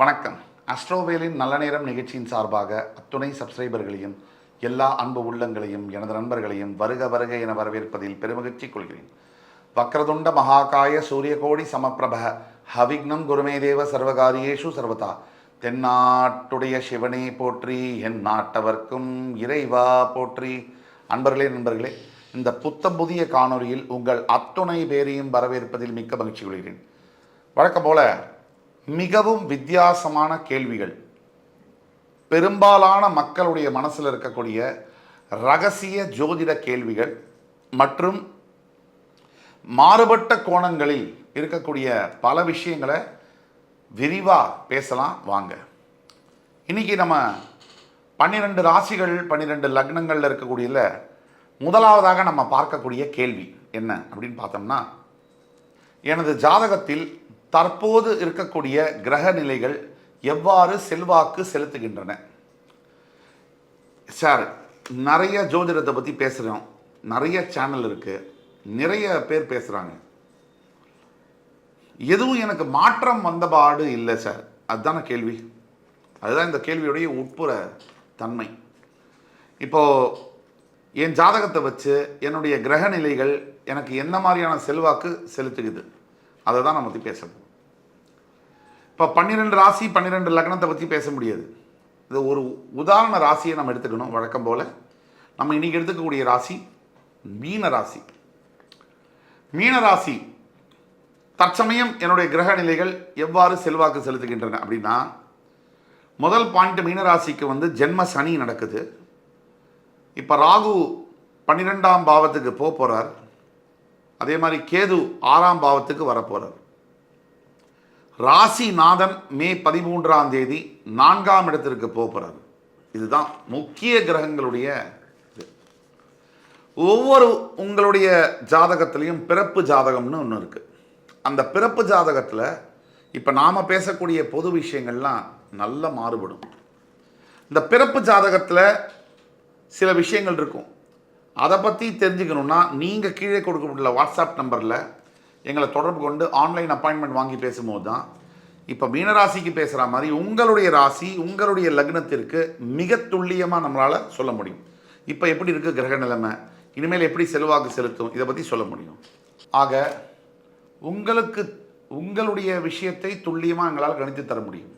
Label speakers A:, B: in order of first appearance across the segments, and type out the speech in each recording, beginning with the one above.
A: வணக்கம். அஸ்ட்ரோவேலின் நல்ல நேரம் நிகழ்ச்சியின் சார்பாக அத்துணை சப்ஸ்கிரைபர்களையும் எல்லா அன்பு உள்ளங்களையும் எனது நண்பர்களையும் வருக வருக என வரவேற்பதில் பெருமகிழ்ச்சி கொள்கிறேன். வக்ரதுண்ட மகாகாய சூரியகோடி சமப்பிரப ஹவிக்னம் குருமே தேவ சர்வகாரியேஷு சர்வதா. தென்னாட்டுடைய சிவனே போற்றி என் நாட்டவர்க்கும் இறைவா போற்றி. அன்பர்களே நண்பர்களே இந்த புத்தம் புதிய காணொளியில் உங்கள் அத்துணை பேரையும் வரவேற்பதில் மிக்க மகிழ்ச்சி கொள்கிறேன். வழக்கம் போல மிகவும் வித்தியாசமான கேள்விகள். பெரும்பாலான மக்களுடைய மனசில் இருக்கக்கூடிய ரகசிய ஜோதிட கேள்விகள் மற்றும் மாறுபட்ட கோணங்களில் இருக்கக்கூடிய பல விஷயங்களை விரிவாக பேசலாம் வாங்க. இன்னைக்கு நம்ம பன்னிரெண்டு ராசிகள் பன்னிரெண்டு லக்னங்களில் இருக்கக்கூடியல முதலாவதாக நம்ம பார்க்கக்கூடிய கேள்வி என்ன அப்படின்னு பார்த்தோம்னா எனது ஜாதகத்தில் தற்போது இருக்கக்கூடிய கிரக நிலைகள் எவ்வாறு செல்வாக்கு செலுத்துகின்றன? சார் நிறைய ஜோதிடத்தை பற்றி பேசுகிறோம் நிறைய சேனல் இருக்குது நிறைய பேர் பேசுகிறாங்க எதுவும் எனக்கு மாற்றம் வந்தபாடு இல்லை சார் அதுதான கேள்வி. அதுதான் இந்த கேள்வியுடைய உட்புற தன்மை. இப்போது என் ஜாதகத்தை வச்சு என்னுடைய கிரக நிலைகள் எனக்கு எந்த மாதிரியான செல்வாக்கு செலுத்துகுது? அதை தான் நம்ம பற்றி பேசணும் இப்போ பன்னிரெண்டு ராசி பன்னிரெண்டு லக்னத்தை பற்றி பேச முடியாது. இது ஒரு உதாரண ராசியை நம்ம எடுத்துக்கணும் வழக்கம் போல். நம்ம இன்றைக்கி எடுத்துக்கக்கூடிய ராசி மீன ராசி. மீன ராசி தற்சமயம் என்னுடைய கிரக நிலைகள் எவ்வாறு செல்வாக்கு செலுத்துகின்றன அப்படின்னா முதல் பாயிண்ட் மீனராசிக்கு வந்து ஜென்ம சனி நடக்குது. இப்போ ராகு பன்னிரெண்டாம் பாவத்துக்கு போக போகிறார் அதே மாதிரி கேது ஆறாம் பாவத்துக்கு வரப்போகிறார் ராசிநாதன் மே பதிமூன்றாம் தேதி நான்காம் இடத்திற்கு போக போகிறார் இதுதான் முக்கிய கிரகங்களுடைய இது. ஒவ்வொரு உங்களுடைய ஜாதகத்திலையும் பிறப்பு ஜாதகம்னு ஒன்று இருக்குது அந்த பிறப்பு ஜாதகத்தில் இப்போ நாம் பேசக்கூடிய பொது விஷயங்கள்லாம் நல்ல மாறுபடும். இந்த பிறப்பு ஜாதகத்தில் சில விஷயங்கள் இருக்கும். அதை பற்றி தெரிஞ்சுக்கணுன்னா நீங்கள் கீழே கொடுக்கப்பட்டுள்ள வாட்ஸ்அப் நம்பரில் எங்களை தொடர்பு கொண்டு ஆன்லைன் அப்பாயின்மெண்ட் வாங்கி பேசும்போது தான் இப்போ மீனராசிக்கு பேசுகிற மாதிரி உங்களுடைய ராசி உங்களுடைய லக்னத்திற்கு மிக துல்லியமாக நம்மளால் சொல்ல முடியும். இப்போ எப்படி இருக்குது கிரக நிலைமை? இனிமேல் எப்படி செல்வாக்கு செலுத்தும்? இதை பற்றி சொல்ல முடியும். ஆக உங்களுக்கு உங்களுடைய விஷயத்தை துல்லியமாக எங்களால் கணித்து தர முடியும்.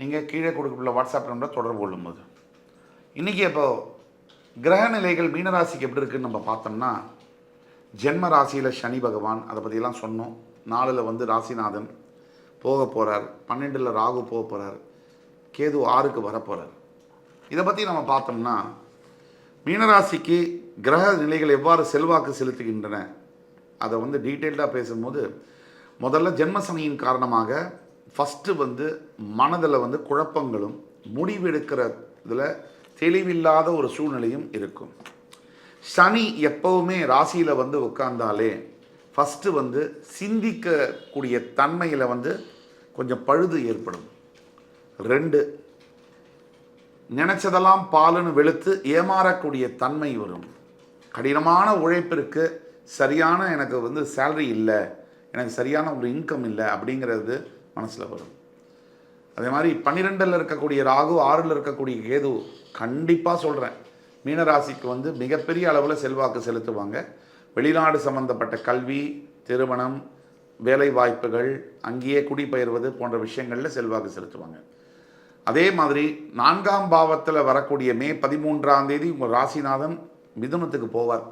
A: நீங்கள் கீழே கொடுக்கப்பட்ட வாட்ஸ்அப் நம்பரை தொடர்பு கொள்ளும்போது. இன்றைக்கி இப்போது கிரக நிலைகள் மீனராசிக்கு எப்படி இருக்குதுன்னு நம்ம பார்த்தோம்னா ஜென்ம ராசியில் சனி பகவான் அதை பற்றியெல்லாம் சொன்னோம். நாலில் வந்து ராசிநாதன் போக போகிறார் பன்னெண்டில் ராகு போக போகிறார் கேது ஆறுக்கு வரப்போகிறார் இதை பற்றி நம்ம பார்த்தோம்னா மீனராசிக்கு கிரக நிலைகள் எவ்வாறு செல்வாக்கு செலுத்துகின்றன அதை வந்து டீட்டெயில்டாக பேசும்போது முதல்ல ஜென்மசனியின் காரணமாக ஃபஸ்ட்டு வந்து மனதில் வந்து குழப்பங்களும் முடிவெடுக்கிற இதில் தெளிவில்லாத ஒரு சூழ்நிலையும் இருக்கும். சனி எப்பவுமே ராசியில் வந்து உட்கார்ந்தாலே ஃபஸ்ட்டு வந்து சிந்திக்கக்கூடிய தன்மையில் வந்து கொஞ்சம் பழுது ஏற்படும். ரெண்டு நினச்சதெல்லாம் பாலுன்னு வெளுத்து ஏமாறக்கூடிய தன்மை வரும். கடினமான உழைப்பிற்கு சரியான எனக்கு வந்து சேலரி இல்லை. எனக்கு சரியான ஒரு இன்கம் இல்லை அப்படிங்கிறது மனசில் வரும். அதே மாதிரி பன்னிரெண்டில் இருக்கக்கூடிய ராகு ஆறில் இருக்கக்கூடிய கேது கண்டிப்பாக சொல்கிறேன் மீனராசிக்கு வந்து மிகப்பெரிய அளவில் செல்வாக்கு செலுத்துவாங்க. வெளிநாடு சம்பந்தப்பட்ட கல்வி திருமணம் வேலை வாய்ப்புகள் அங்கேயே குடிபெயர்வது போன்ற விஷயங்களில் செல்வாக்கு செலுத்துவாங்க. அதே மாதிரி நான்காம் பாவத்தில் வரக்கூடிய மே பதிமூன்றாம் தேதி உங்கள் ராசிநாதன் மிதுனத்துக்கு போவார்.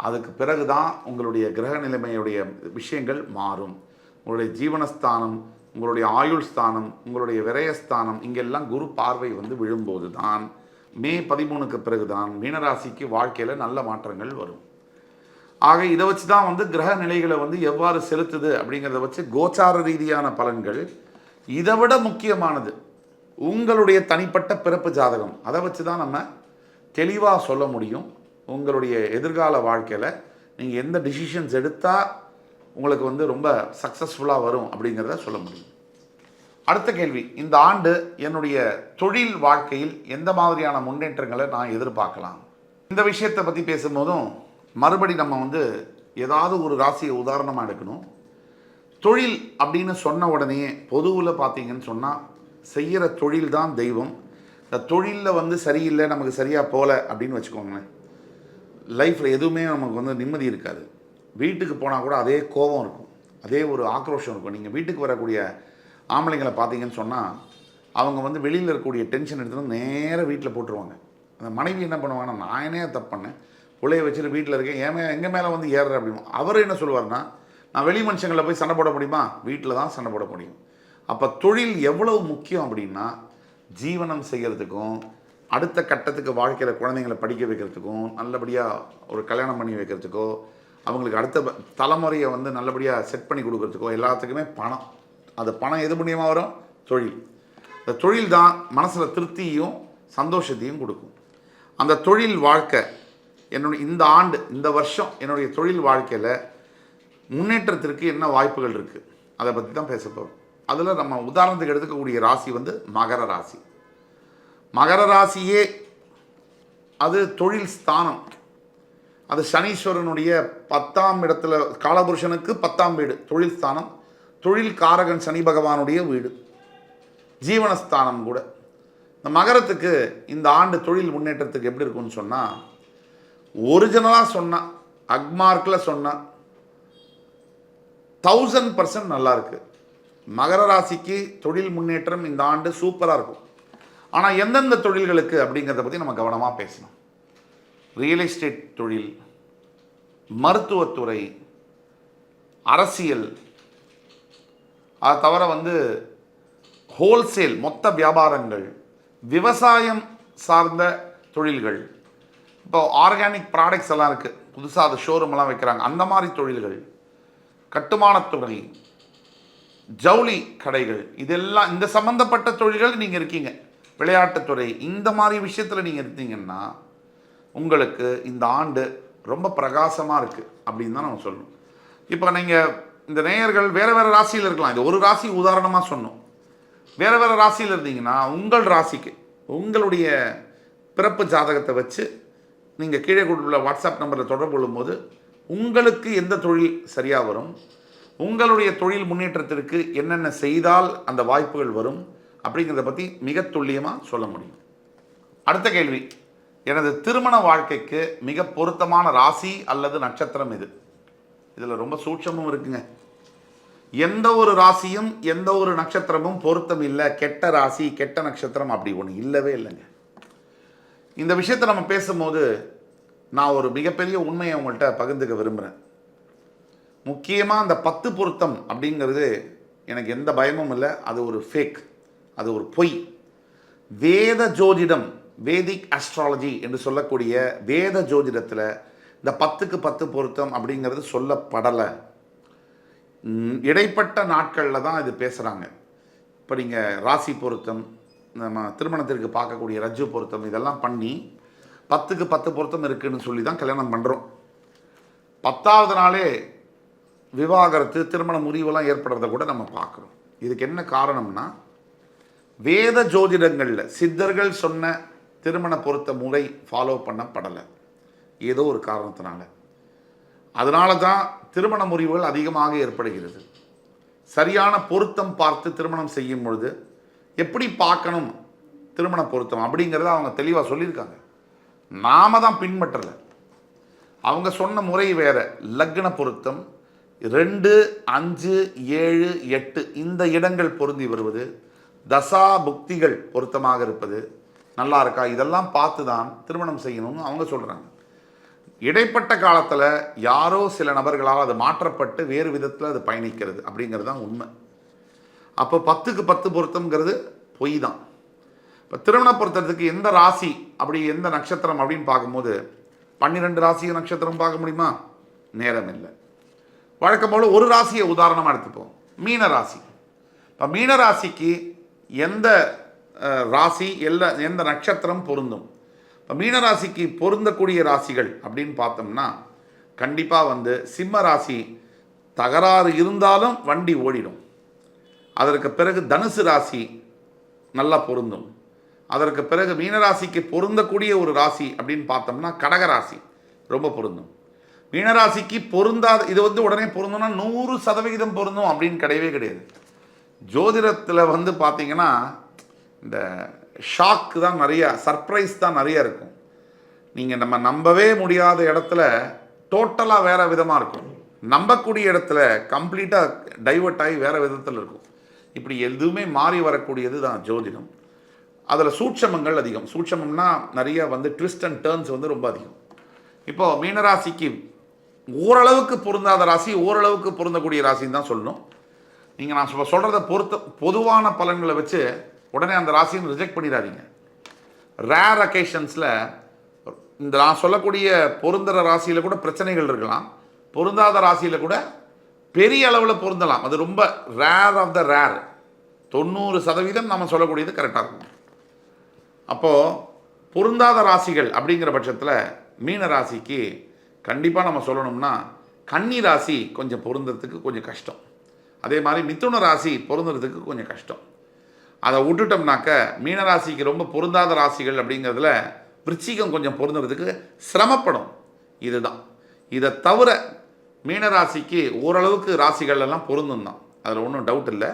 A: அதுக்கு பிறகு தான் உங்களுடைய கிரக நிலைமையுடைய விஷயங்கள் மாறும். உங்களுடைய ஜீவனஸ்தானம் உங்களுடைய ஆயுள் ஸ்தானம் உங்களுடைய விரயஸ்தானம் இங்கெல்லாம் குரு பார்வை வந்து விழும்போது தான் மே பதிமூணுக்கு பிறகு தான் மீனராசிக்கு வாழ்க்கையில் நல்ல மாற்றங்கள் வரும். ஆக இதை வச்சு தான் வந்து கிரக நிலைகளை வந்து எவ்வாறு செலுத்துது அப்படிங்கிறத வச்சு கோச்சார ரீதியான பலன்கள் இதை விட முக்கியமானது உங்களுடைய தனிப்பட்ட பிறப்பு ஜாதகம். அதை வச்சு தான் நம்ம தெளிவாக சொல்ல முடியும். உங்களுடைய எதிர்கால வாழ்க்கையில் நீங்கள் எந்த டிசிஷன்ஸ் எடுத்தால் உங்களுக்கு வந்து ரொம்ப சக்ஸஸ்ஃபுல்லாக வரும் அப்படிங்கிறத சொல்ல முடியும். அடுத்த கேள்வி. இந்த ஆண்டு என்னுடைய தொழில் வாழ்க்கையில் எந்த மாதிரியான முன்னேற்றங்களை நான் எதிர்பார்க்கலாம்? இந்த விஷயத்தை பற்றி பேசும்போதும் மறுபடி நம்ம வந்து ஏதாவது ஒரு ராசியை உதாரணமாக எடுக்கணும். தொழில் அப்படின்னு சொன்ன உடனே பொதுவில் பார்த்தீங்கன்னு சொன்னால் செய்கிற தொழில் தான் தெய்வம். இந்த தொழிலில் வந்து சரியில்லை நமக்கு சரியாக போகல அப்படின்னு வச்சுக்கோங்களேன். லைஃப்பில் எதுவுமே நமக்கு வந்து நிம்மதி இருக்காது. வீட்டுக்கு போனால் கூட அதே கோபம் இருக்கும். அதே ஒரு ஆக்ரோஷம் இருக்கும். நீங்கள் வீட்டுக்கு வரக்கூடிய ஆம்பளைங்களை பார்த்தீங்கன்னு சொன்னால் அவங்க வந்து வெளியில் இருக்கக்கூடிய டென்ஷன் எடுத்துகிட்டு வந்து நேராக வீட்டில் போட்டுருவாங்க. அந்த மனைவி என்ன பண்ணுவாங்கன்னா நான் என்ன தப்பு பண்ணேன்? பிள்ளைய வச்சுட்டு வீட்டில் இருக்கேன். ஏன் மே எங்கள் மேலே வந்து ஏறுற அப்படின்னு. அவர் என்ன சொல்லுவார்னா நான் வெளி மனுஷங்களை போய் சண்டை போட முடியுமா? வீட்டில் தான் சண்டை போட முடியும். அப்போ தொழில் எவ்வளவு முக்கியம் அப்படின்னா ஜீவனம் செய்கிறதுக்கும் அடுத்த கட்டத்துக்கு வாழ்க்கையில் குழந்தைங்களை படிக்க வைக்கிறதுக்கும் நல்லபடியாக ஒரு கல்யாணம் பண்ணி வைக்கிறதுக்கோ அவங்களுக்கு அடுத்த ப- தலைமுறையை வந்து நல்லபடியாக செட் பண்ணி கொடுக்கறதுக்கோ எல்லாத்துக்குமே பணம். அது பணம் எது மூலியமாக வரும்? தொழில். இந்த தொழில் தான் மனசில் திருப்தியும் சந்தோஷத்தையும் கொடுக்கும். அந்த தொழில் வாழ்க்கை என்னுடைய இந்த ஆண்டு இந்த வருஷம் என்னுடைய தொழில் வாழ்க்கையில் முன்னேற்றத்திற்கு என்ன வாய்ப்புகள் இருக்குது அதை பற்றி தான் பேச போகிறோம் அதில் நம்ம உதாரணத்துக்கு எடுத்துக்கக்கூடிய ராசி வந்து மகர ராசி. மகர ராசியே அது தொழில் ஸ்தானம். அது சனீஸ்வரனுடைய பத்தாம் இடத்துல காலபுருஷனுக்கு பத்தாம் வீடு தொழில் ஸ்தானம். தொழில் காரகன் சனி பகவானுடைய வீடு. ஜீவனஸ்தானம் கூட. இந்த மகரத்துக்கு இந்த ஆண்டு தொழில் முன்னேற்றத்துக்கு எப்படி இருக்கும்னு சொன்னால் ஒரிஜினலாக சொன்னால் அக்மார்க்கில் சொன்னால் தௌசண்ட் பர்சன்ட் நல்லாயிருக்கு மகர ராசிக்கு தொழில் முன்னேற்றம் இந்த ஆண்டு சூப்பராக இருக்கும். ஆனால் எந்தெந்த தொழில்களுக்கு அப்படிங்கிறத பற்றி நம்ம கவனமாக பேசணும். ரியல் எஸ்டேட் தொழில் மருத்துவத்துறை அரசியல் அதை தவிர வந்து ஹோல்சேல் மொத்த வியாபாரங்கள் விவசாயம் சார்ந்த தொழில்கள். இப்போ ஆர்கானிக் ப்ராடக்ட்ஸ் எல்லாம் இருக்குது புதுசாக அது ஷோரூம் எல்லாம் வைக்கிறாங்க. அந்த மாதிரி தொழில்கள் கட்டுமானத்துறை ஜவுளி கடைகள் இதெல்லாம் இந்த சம்மந்தப்பட்ட தொழில்கள் நீங்கள் இருக்கீங்க. விளையாட்டுத்துறை இந்த மாதிரி விஷயத்தில் நீங்கள் இருந்தீங்கன்னா உங்களுக்கு இந்த ஆண்டு ரொம்ப பிரகாசமாக இருக்குது அப்படின்னு தான் நம்ம சொல்லணும். இப்போ நீங்கள் இந்த நேயர்கள் வேறு வேறு ராசியில் இருக்கலாம். இது ஒரு ராசி உதாரணமாக சொன்னோம். வேறு வேறு ராசியில் இருந்தீங்கன்னா உங்கள் ராசிக்கு உங்களுடைய பிறப்பு ஜாதகத்தை வச்சு நீங்கள் கீழே கொடுத்துள்ள வாட்ஸ்அப் நம்பரில் தொடர்பு கொள்ளும்போது உங்களுக்கு எந்த தொழில் சரியாக வரும்? உங்களுடைய தொழில் முன்னேற்றத்திற்கு என்னென்ன செய்தால் அந்த வாய்ப்புகள் வரும்? அப்படிங்கிறத பற்றி மிக துல்லியமாக சொல்ல முடியும். அடுத்த கேள்வி. எனது திருமண வாழ்க்கைக்கு மிக பொருத்தமான ராசி அல்லது நட்சத்திரம் இது இதில் ரொம்ப சூட்சமும் இருக்குங்க. எந்த ஒரு ராசியும் எந்த ஒரு நட்சத்திரமும் பொருத்தம் இல்லை. கெட்ட ராசி கெட்ட நட்சத்திரம் அப்படி ஒன்று இல்லவே இல்லைங்க. இந்த விஷயத்தை நம்ம பேசும்போது நான் ஒரு மிகப்பெரிய உண்மையை உங்கள்கிட்ட பகிர்ந்துக்க விரும்புகிறேன் முக்கியமாக அந்த பத்து பொருத்தம் அப்படிங்கிறது எனக்கு எந்த பயமும் இல்லை. அது ஒரு ஃபேக் அது ஒரு பொய். வேத ஜோதிடம் வேதிக் அஸ்ட்ராலஜி என்று சொல்லக்கூடிய வேத ஜோதிடத்தில் இந்த பத்துக்கு பத்து பொருத்தம் அப்படிங்கிறது சொல்லப்படலை. இடைப்பட்ட நாட்களில் தான் இது பேசுகிறாங்க இப்போ நீங்கள் ராசி பொருத்தம் நம்ம திருமணத்திற்கு பார்க்கக்கூடிய ரஜ்ஜு பொருத்தம் இதெல்லாம் பண்ணி பத்துக்கு பத்து பொருத்தம் இருக்குன்னு சொல்லி தான் கல்யாணம் பண்ணுறோம் பத்தாவது நாளே விவாகரத்து திருமண முறிவெல்லாம் ஏற்படுறத கூட நம்ம பார்க்குறோம். இதுக்கு என்ன காரணம்னா வேத ஜோதிடங்களில் சித்தர்கள் சொன்ன திருமண பொருத்த முறை ஃபாலோ பண்ணப்படலை. ஏதோ ஒரு காரணத்தினால. அதனால தான் திருமண முறிவுகள் அதிகமாக ஏற்படுகிறது. சரியான பொருத்தம் பார்த்து திருமணம் செய்யும் பொழுது எப்படி பார்க்கணும் திருமண பொருத்தம் அப்படிங்கிறத அவங்க தெளிவாக சொல்லியிருக்காங்க. நாம தான் பின்பற்றலை. அவங்க சொன்ன முறை வேற லக்ன பொருத்தம் ரெண்டு அஞ்சு ஏழு எட்டு இந்த இடங்கள் பொருந்தி வருவது தசா புக்திகள் பொருத்தமாக இருப்பது நல்லா இருக்கா? இதெல்லாம் பார்த்து தான் திருமணம் செய்யணும்னு அவங்க சொல்கிறாங்க இடைப்பட்ட காலத்தில் யாரோ சில நபர்களால் அது மாற்றப்பட்டு வேறு விதத்தில் அது பயணிக்கிறது அப்படிங்கிறது தான் உண்மை. அப்போ பத்துக்கு பத்து பொருத்தம்ங்கிறது பொய் தான். இப்போ திருமண பொருத்தத்துக்கு எந்த ராசி அப்படி எந்த நட்சத்திரம் அப்படின்னு பார்க்கும்போது பன்னிரெண்டு ராசி நட்சத்திரம் பார்க்க முடியுமா? நேரம் இல்லை. வழக்கம் போல் ஒரு ராசியை உதாரணமாக எடுத்துப்போம். மீன ராசி. இப்போ மீன ராசிக்கு எந்த ராசி எல்லா எந்த நட்சத்திரம் பொருந்தும்? இப்போ மீன ராசிக்கு பொருந்தக்கூடிய ராசிகள் அப்படின்னு பார்த்தோம்னா கண்டிப்பாக வந்து சிம்ம ராசி தகராறு இருந்தாலும் வண்டி ஓடிடும். அதற்கு பிறகு தனுசு ராசி நல்லா பொருந்தும். அதற்கு பிறகு மீனராசிக்கு பொருந்தக்கூடிய ஒரு ராசி அப்படின்னு பார்த்தோம்னா கடக ராசி ரொம்ப பொருந்தும். மீனராசிக்கு பொருந்தாத இது வந்து உடனே பொருந்தோம்னா நூறு சதவிகிதம் பொருந்தும் அப்படின்னு கிடையவே கிடையாது. ஜோதிடத்தில் வந்து பார்த்தீங்கன்னா இந்த ஷாக்கு தான் நிறையா சர்ப்ரைஸ் தான் நிறையா இருக்கும். நீங்கள் நம்ம நம்பவே முடியாத இடத்துல டோட்டலாக வேறு விதமாக இருக்கும். நம்பக்கூடிய இடத்துல கம்ப்ளீட்டாக டைவர்ட் ஆகி வேறு விதத்தில் இருக்கும். இப்படி எதுவுமே மாறி வரக்கூடியது தான் ஜோதிடம். அதில் சூட்சமங்கள் அதிகம். சூட்சமம்னா நிறைய வந்து ட்விஸ்ட் அண்ட் டேர்ன்ஸ் வந்து ரொம்ப அதிகம். இப்போது மீனராசிக்கு ஓரளவுக்கு பொருந்தாத ராசி ஓரளவுக்கு பொருந்தக்கூடிய ராசின்னு தான் சொல்லணும். நீங்கள் நான் சொல்கிறத பொறுத்த பொதுவான பலன்களை வச்சு உடனே அந்த ராசின்னு ரிஜெக்ட் பண்ணிடாதீங்க. ரேர் அக்கேஷன்ஸில் இந்த நான் சொல்லக்கூடிய பொருந்துகிற ராசியில் கூட பிரச்சனைகள் இருக்கலாம். பொருந்தாத ராசியில் கூட பெரிய அளவில் பொருந்தலாம். அது ரொம்ப ரேர் ஆஃப் த ரேர் தொண்ணூறு சதவீதம் நம்ம சொல்லக்கூடியது கரெக்டாக இருக்கும். அப்போது பொருந்தாத ராசிகள் அப்படிங்கிற பட்சத்தில் மீன ராசிக்கு கண்டிப்பாக நம்ம சொல்லணும்னா கன்னி ராசி கொஞ்சம் பொருந்துறதுக்கு கொஞ்சம் கஷ்டம். அதே மாதிரி மிதுன ராசி பொருந்துறதுக்கு கொஞ்சம் கஷ்டம். அதை விட்டுட்டோம்னாக்க மீனராசிக்கு ரொம்ப பொருந்தாத ராசிகள் அப்படிங்கிறதுல விருச்சிகம் கொஞ்சம் பொருந்துறதுக்கு சிரமப்படும். இதுதான். இதை தவிர மீனராசிக்கு ஓரளவுக்கு ராசிகள் எல்லாம் பொருந்தும் தான். அதில் ஒன்றும் டவுட் இல்லை.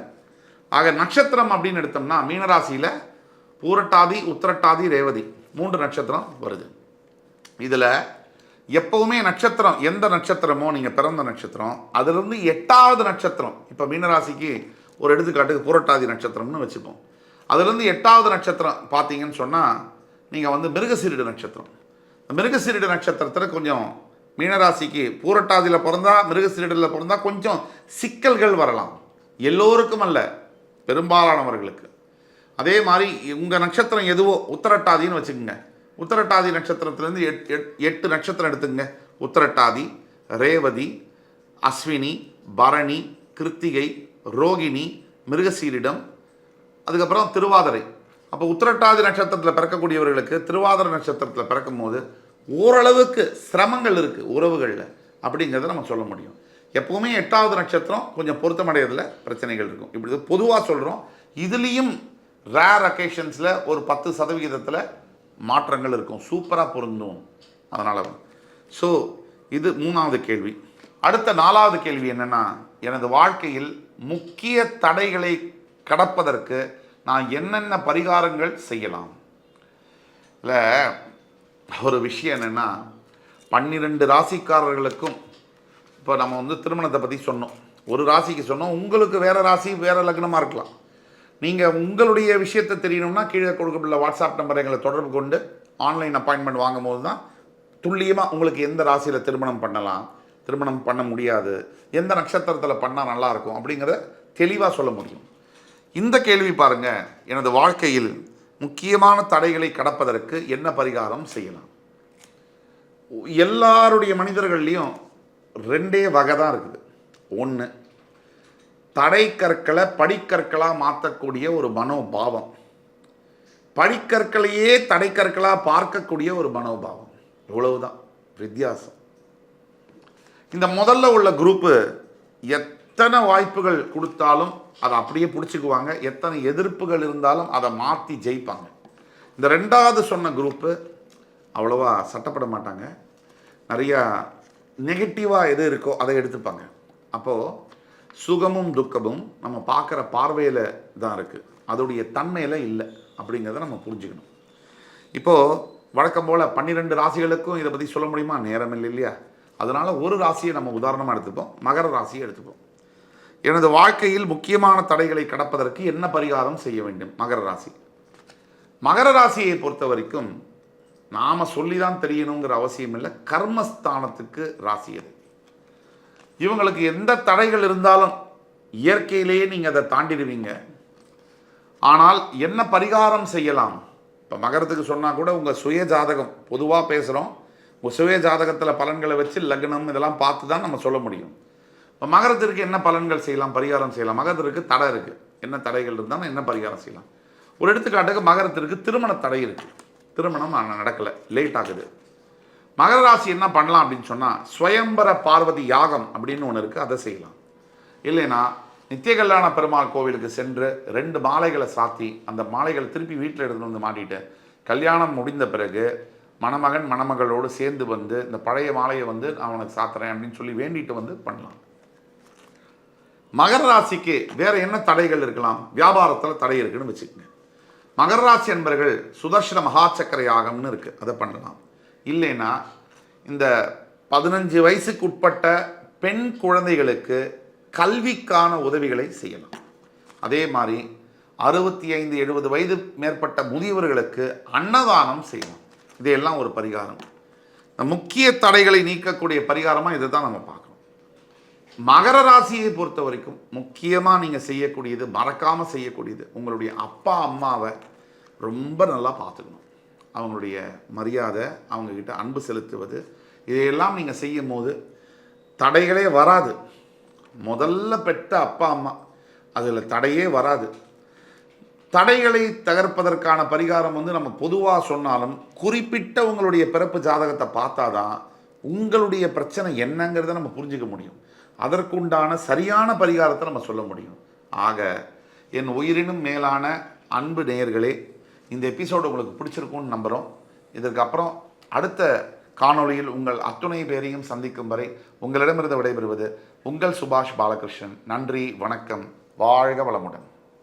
A: ஆக நட்சத்திரம் அப்படின்னு எடுத்தோம்னா மீனராசியில் பூரட்டாதி உத்திரட்டாதி ரேவதி மூன்று நட்சத்திரம் வருது. இதில் எப்போவுமே நட்சத்திரம் எந்த நட்சத்திரமோ நீங்கள் பிறந்த நட்சத்திரம் அதிலிருந்து எட்டாவது நட்சத்திரம் இப்போ மீனராசிக்கு ஒரு எடுத்துக்காட்டுக்கு புரட்டாதி நட்சத்திரம்னு வச்சுப்போம். அதுலேருந்து எட்டாவது நட்சத்திரம் பார்த்தீங்கன்னு சொன்னால் நீங்கள் வந்து மிருகசீரிடு நட்சத்திரம். இந்த மிருகசீரிடு நட்சத்திரத்தில் கொஞ்சம் மீனராசிக்கு பூரட்டாதியில் பிறந்தா மிருகசீரிடில் பிறந்தா கொஞ்சம் சிக்கல்கள் வரலாம். எல்லோருக்கும் அல்ல பெரும்பாலானவர்களுக்கு. அதே மாதிரி உங்கள் நட்சத்திரம் எதுவோ உத்தரட்டாதின்னு வச்சுக்கோங்க. உத்தரட்டாதி நட்சத்திரத்திலேருந்து எட் எட்டு நட்சத்திரம் எடுத்துங்க உத்தரட்டாதி ரேவதி அஸ்வினி பரணி கிருத்திகை ரோகிணி மிருகசீரிடம் அதுக்கப்புறம் திருவாதிரை. அப்போ உத்திரட்டாதி நட்சத்திரத்தில் பிறக்கக்கூடியவர்களுக்கு திருவாதிரை நட்சத்திரத்தில் பிறக்கும் போது ஓரளவுக்கு சிரமங்கள் இருக்குது உறவுகளில். அப்படிங்கிறத நம்ம சொல்ல முடியும். எப்போவுமே எட்டாவது நட்சத்திரம் கொஞ்சம் பொருத்தமடைகிறதுல பிரச்சனைகள் இருக்கும். இப்படி பொதுவாக சொல்கிறோம் இதுலேயும் ரேர் அக்கேஷன்ஸில் ஒரு பத்து சதவிகிதத்தில் மாற்றங்கள் இருக்கும். சூப்பராக பொருந்தும் அதனால். ஸோ இது மூணாவது கேள்வி. அடுத்த நாலாவது கேள்வி என்னென்னா எனது வாழ்க்கையில் முக்கிய தடைகளை கடப்பதற்கு நான் என்னென்ன பரிகாரங்கள் செய்யலாம்? இல்லை ஒரு விஷயம் என்னென்னா பன்னிரெண்டு ராசிக்காரர்களுக்கும் இப்போ நம்ம வந்து திருமணத்தை பற்றி சொன்னோம். ஒரு ராசிக்கு சொன்னோம் உங்களுக்கு வேறு ராசி வேறு லக்னமாக இருக்கலாம். நீங்கள் உங்களுடைய விஷயத்தை தெரியணும்னா கீழே கொடுக்கப்பட்ட வாட்ஸ்அப் நம்பர் எங்களை தொடர்பு கொண்டு ஆன்லைன் அப்பாயின்மெண்ட் வாங்கும் போது தான் துல்லியமாக உங்களுக்கு எந்த ராசியில் திருமணம் பண்ணலாம் திருமணம் பண்ண முடியாது. எந்த நட்சத்திரத்தில் பண்ணால் நல்லாயிருக்கும் அப்படிங்கிறத தெளிவாக சொல்ல முடியும். இந்த கேள்வி பாருங்க. எனது வாழ்க்கையில் முக்கியமான தடைகளை கடப்பதற்கு என்ன பரிகாரம் செய்யலாம்? எல்லாருடைய மனிதர்கள்லேயும் ரெண்டே வகை தான் இருக்குது. ஒன்று தடை கற்களை படிக்கற்களாக மாற்றக்கூடிய ஒரு மனோபாவம். படிக்கற்களையே தடைக்கற்களாக பார்க்கக்கூடிய ஒரு மனோபாவம். இவ்வளவுதான். வித்தியாசம். இந்த முதல்ல உள்ள குரூப்பு எத்தனை வாய்ப்புகள் கொடுத்தாலும் அதை அப்படியே பிடிச்சிக்குவாங்க. எத்தனை எதிர்ப்புகள் இருந்தாலும் அதை மாற்றி ஜெயிப்பாங்க. இந்த ரெண்டாவது சொன்ன குரூப்பு அவ்வளோவா சட்டப்பட மாட்டாங்க. நிறையா நெகட்டிவாக எது இருக்கோ அதை எடுத்துப்பாங்க. அப்போது சுகமும் துக்கமும் நம்ம பார்க்குற பார்வையில் தான் இருக்குது அதோடைய தன்மையில் இல்லை அப்படிங்கிறத நம்ம புரிஞ்சுக்கணும். இப்போது வழக்கம் போல் பன்னிரெண்டு ராசிகளுக்கும் இதை பற்றி சொல்ல முடியுமா? நேரம் இல்லை இல்லையா? அதனால் ஒரு ராசியை நம்ம உதாரணமாக எடுத்துப்போம். மகர ராசியை எடுத்துப்போம். எனது வாழ்க்கையில் முக்கியமான தடைகளை கடப்பதற்கு என்ன பரிகாரம் செய்ய வேண்டும்? மகர ராசி. மகர ராசியை பொறுத்த வரைக்கும் நாம் சொல்லி தான் தெரியணுங்கிற அவசியம் இல்லை. கர்மஸ்தானத்துக்கு ராசி அது. இவங்களுக்கு எந்த தடைகள் இருந்தாலும் இயற்கையிலேயே நீங்கள் அதை தாண்டிடுவீங்க. ஆனால் என்ன பரிகாரம் செய்யலாம்? இப்போ மகரத்துக்கு சொன்னால் கூட உங்கள் சுய ஜாதகம் பொதுவாக பேசுகிறோம் சுய ஜாதகத்தில் பலன்களை வச்சு லக்னம் இதெல்லாம் பார்த்து தான் நம்ம சொல்ல முடியும். இப்போ மகரத்திற்கு என்ன பலன்கள் செய்யலாம் பரிகாரம் செய்யலாம்? மகரத்திற்கு தடை இருக்குது என்ன தடைகள் இருந்தாலும் என்ன பரிகாரம் செய்யலாம்? ஒரு எடுத்துக்காட்டுக்கு மகரத்திற்கு திருமண தடை இருக்குது திருமணம் நடக்கலை. லேட் ஆகுது. மகர ராசி என்ன பண்ணலாம் அப்படின்னு சொன்னால் ஸ்வயம்பர பார்வதி யாகம் அப்படின்னு ஒன்று இருக்குது அதை செய்யலாம். இல்லைன்னா நித்திய கல்யாண பெருமாள் கோவிலுக்கு சென்று ரெண்டு மாலைகளை சாத்தி அந்த மாலைகளை திருப்பி வீட்டில் எடுத்துகிட்டு வந்து மாட்டிட்டு கல்யாணம் முடிந்த பிறகு மணமகன் மணமகளோடு சேர்ந்து வந்து இந்த பழைய மாலையை வந்து நான் உனக்கு சாத்துறேன் அப்படின்னு சொல்லி வேண்டிட்டு வந்து பண்ணலாம். மகர ராசிக்கு வேற என்ன தடைகள் இருக்கலாம்? வியாபாரத்தில் தடை இருக்குன்னு வச்சுக்கோங்க. மகர ராசி என்பர்கள் சுதர்ஷன மகாச்சக்கர யாகம்னு இருக்கு. அதை பண்ணலாம். இல்லைன்னா இந்த பதினஞ்சு வயசுக்கு உட்பட்ட பெண் குழந்தைகளுக்கு கல்விக்கான உதவிகளை செய்யலாம். அதே மாதிரி அறுபத்தி ஐந்து எழுபது வயது மேற்பட்ட முதியவர்களுக்கு அன்னதானம் செய்யலாம். இதையெல்லாம் ஒரு பரிகாரம். இந்த முக்கிய தடைகளை நீக்கக்கூடிய பரிகாரமாக இதை தான் நம்ம பார்க்கணும். மகர ராசியை பொறுத்த வரைக்கும் முக்கியமாக நீங்கள் செய்யக்கூடியது மறக்காமல் செய்யக்கூடியது உங்களுடைய அப்பா அம்மாவை ரொம்ப நல்லா பார்த்துக்கணும். அவங்களுடைய மரியாதை அவங்கக்கிட்ட அன்பு செலுத்துவது இதையெல்லாம் நீங்கள் செய்யும் போது தடைகளே வராது. முதல்ல பெற்ற அப்பா அம்மா அதில் தடையே வராது. தடைகளை தகர்ப்பதற்கான பரிகாரம் வந்து நம்ம பொதுவாக சொன்னாலும் குறிப்பிட்ட உங்களுடைய பிறப்பு ஜாதகத்தை பார்த்தா தான் உங்களுடைய பிரச்சனை என்னங்கிறத நம்ம புரிஞ்சுக்க முடியும். அதற்குண்டான சரியான பரிகாரத்தை நம்ம சொல்ல முடியும். ஆக என் உயிரினும் மேலான அன்பு நேயர்களே இந்த எபிசோடு உங்களுக்கு பிடிச்சிருக்கும்னு நம்புகிறோம் இதற்கப்புறம் அடுத்த காணொளியில் உங்கள் அத்துணை பேரையும் சந்திக்கும் வரை உங்களிடமிருந்து விடைபெறுவது உங்கள் சுபாஷ் பாலகிருஷ்ணன். நன்றி வணக்கம். வாழ்க வளமுடன்.